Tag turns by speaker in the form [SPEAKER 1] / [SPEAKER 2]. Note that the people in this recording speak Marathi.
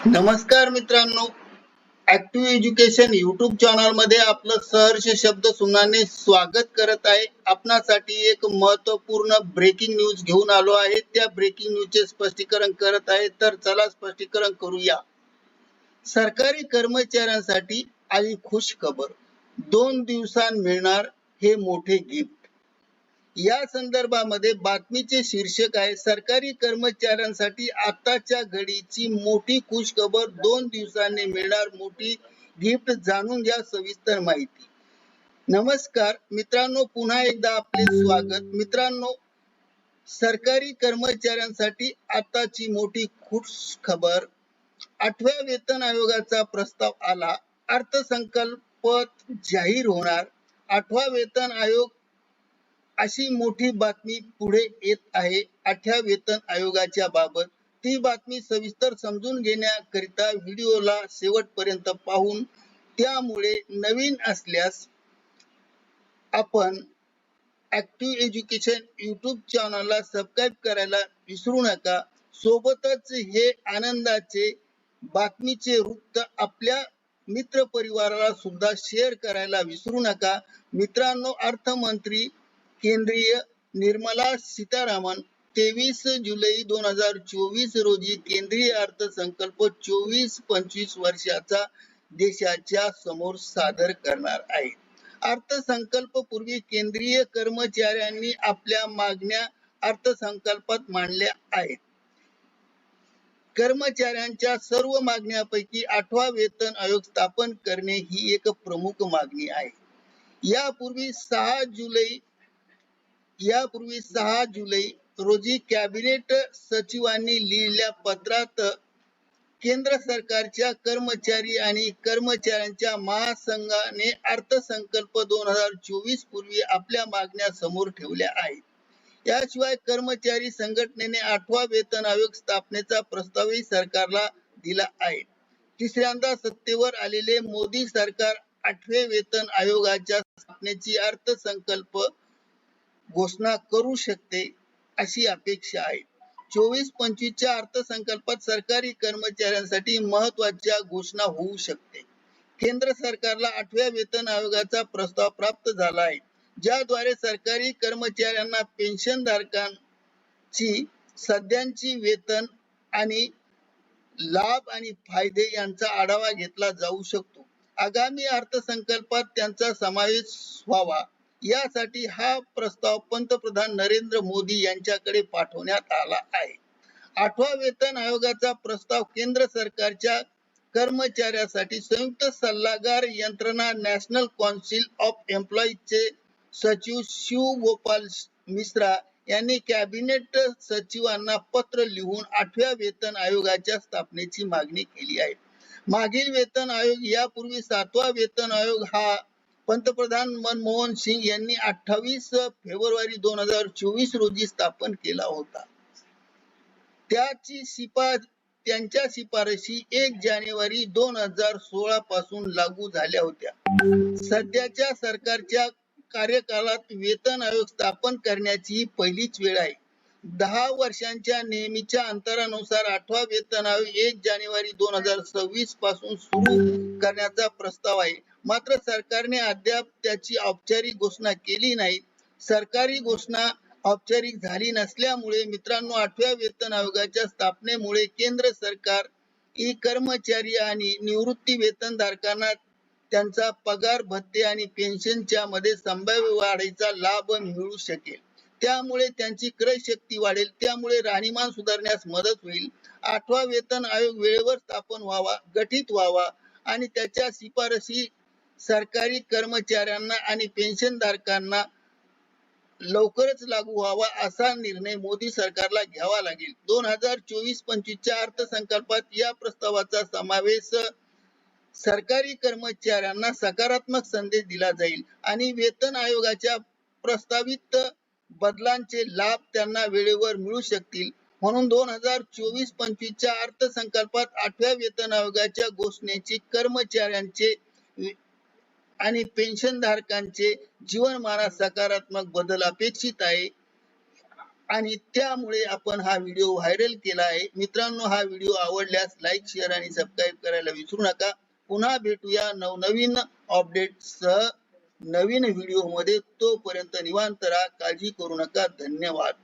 [SPEAKER 1] नमस्कार मित्रांनो. ऍक्टिव्ह एज्युकेशन युट्यूब चॅनलमध्ये आपलं सहर्ष शब्द सुनाने स्वागत करत आहे. आपणासाठी एक महत्त्वपूर्ण ब्रेकिंग न्यूज घेऊन आलो आहे. त्या ब्रेकिंग न्यूजचे स्पष्टीकरण करत आहे. तर चला स्पष्टीकरण करूया. सरकारी कर्मचाऱ्यांसाठी आई खुश खबर. दोन दिवसांत मिळणार हे मोठे गिफ्ट या संदर्भामध्ये बातमीचे शीर्षक आहे सरकारी कर्मचाऱ्यांसाठी आताच्या घडीची मोठी खुशखबर दोन दिवसांनी मिळणार मोठी गिफ्ट जाणून घ्या सविस्तर माहिती. नमस्कार मित्रांनो पुन्हा एकदा आपले स्वागत. मित्रांनो सरकारी कर्मचाऱ्यांसाठी आताची मोठी खुश खबर आठव्या वेतन आयोगाचा प्रस्ताव आला. अर्थसंकल्प जाहीर होणार. आठवा वेतन आयोग अशी मोठी बातमी पुढे येत आहे. आठव्या वेतन आयोगाच्या बाबत ती बातमी सविस्तर समजून घेण्याकरिता व्हिडिओला शेवटपर्यंत पाहून त्यामुळे नवीन असल्यास आपण ऍक्टिव्ह एज्युकेशन युट्यूब चॅनलला सबस्क्राईब करायला विसरू नका. सोबतच हे आनंदाचे बातमीचे वृत्त आपल्या मित्र परिवाराला सुद्धा शेअर करायला विसरू नका. मित्रांनो अर्थमंत्री केंद्रीय निर्मला सीतारामन तेवीस जुलै दोन हजार चोवीस रोजी केंद्रीय अर्थसंकल्प चोवीस पंचवीस वर्षाचा देशाच्या समोर सादर करणार आहे. अर्थसंकल्प पूर्वी केंद्रीय कर्मचाऱ्यांनी आपल्या मागण्या अर्थसंकल्पात मांडल्या आहेत. कर्मचाऱ्यांच्या सर्व मागण्यापैकी आठवा वेतन आयोग स्थापन करणे ही एक प्रमुख मागणी आहे. यापूर्वी सहा जुलै यापूर्वी सहा जुलै रोजी कॅबिनेट सचिवांनी लिहिलेल्या पत्रात केंद्र सरकारच्या कर्मचारी आणि कर्मचाऱ्यांच्या महासंघाने अर्थसंकल्प दोन हजार चोवीस पूर्वी आपल्या मागण्या समोर ठेवल्या आहेत. याशिवाय कर्मचारी संघटनेने आठवा वेतन आयोग स्थापनेचा प्रस्तावही सरकारला दिला आहे. तिसऱ्यांदा सत्तेवर आलेले मोदी सरकार आठवे वेतन आयोगाच्या स्थापनेची अर्थसंकल्प घोषणा करू शकते अशी अपेक्षा आहे. चोवीस पंचवीसच्या अर्थसंकल्पात सरकारी कर्मचाऱ्यांसाठी महत्त्वाच्या घोषणा होऊ शकते. केंद्र सरकारला आठव्या वेतन आयोगाचा प्रस्ताव प्राप्त झाला आहे ज्याद्वारे सरकारी कर्मचाऱ्यांना पेन्शन धारकांची सध्याची वेतन आणि लाभ आणि फायदे यांचा आढावा घेतला जाऊ शकतो. आगामी अर्थसंकल्पात त्यांचा समावेश व्हावा. यासाठी हा प्रस्ताव पंतप्रधान नरेंद्र मोदी यांच्याकडे पाठवण्यात आला आहे. आठवा वेतन आयोगाचा प्रस्ताव केंद्र सरकारच्या कर्मचाऱ्यासाठी संयुक्त सल्लागार यंत्रणा नॅशनल कौन्सिल ऑफ एम्प्लॉईजचे सचिव शिव गोपाल मिश्रा यांनी कॅबिनेट सचिवांना पत्र लिहून आठव्या वेतन आयोगाच्या स्थापनेची मागणी केली आहे. मागील वेतन आयोग यापूर्वी सातवा वेतन आयोग हा पंतप्रधान मनमोहन सिंग यांनी अठ्ठावीस फेब्रुवारी दोन हजार चोवीस रोजी स्थापन केला होता. त्याची शिफा त्यांच्या शिफारशी एक जानेवारी दोन हजार सोळा पासून लागू झाल्या होत्या. सध्याच्या सरकारच्या कार्यकालात वेतन आयोग स्थापन करण्याची ही पहिलीच वेळ आहे. दहा वर्षांच्या नेहमीच्या अंतरानुसार आठवा वेतन आयोग एक जानेवारी दोन हजार सव्वीसपासून सुरू करण्याचा प्रस्ताव आहे. मात्र सरकारने अद्याप त्याची औपचारिक घोषणा केली नाही. सरकारी घोषणा औपचारिक झाली नसल्यामुळे मित्रांनो आठव्या वेतन आयोगाच्या स्थापनेमुळे केंद्र सरकार ई कर्मचारी आणि निवृत्ती वेतनधारकांना त्यांचा पगार भत्ते आणि पेन्शनच्या मध्ये संभाव्य वाढीचा लाभ मिळू शकेल. त्यामुळे त्यांची क्रय शक्ती वाढेल. त्यामुळे राहणीमान सुधारण्यास मदत होईल. आठवा वेतन आयोग वेळेवर स्थापन व्हावा गठीत व्हावा आणि त्याच्या शिफारशी सरकारी कर्मचाऱ्यांना आणि पेन्शनधारकांना लवकरच लागू व्हावा असा निर्णय मोदी सरकारला घ्यावा लागेल. दोन हजार चोवीस पंचवीसच्या अर्थसंकल्पात या प्रस्तावाचा समावेश सरकारी कर्मचाऱ्यांना सकारात्मक संदेश दिला जाईल आणि वेतन आयोगाच्या प्रस्तावित बदलांचे लाभ त्यांना वेळेवर मिळू शकतील. म्हणून दोन हजार चोवीस पंचवीसच्या अर्थसंकल्पात आठव्या वेतन आयोगाच्या घोषणेची कर्मचाऱ्यांचे आणि पेन्शन धारकांचे जीवनमानात सकारात्मक बदल अपेक्षित आहे. आणि त्यामुळे आपण हा व्हिडिओ व्हायरल केला आहे. मित्रांनो हा व्हिडिओ आवडल्यास लाईक शेअर आणि सबस्क्राईब करायला विसरू नका. पुन्हा भेटूया नवनवीन अपडेट सह नवीन व्हिडिओमध्ये तोपर्यंत निवांत राहा काळजी करू नका. धन्यवाद.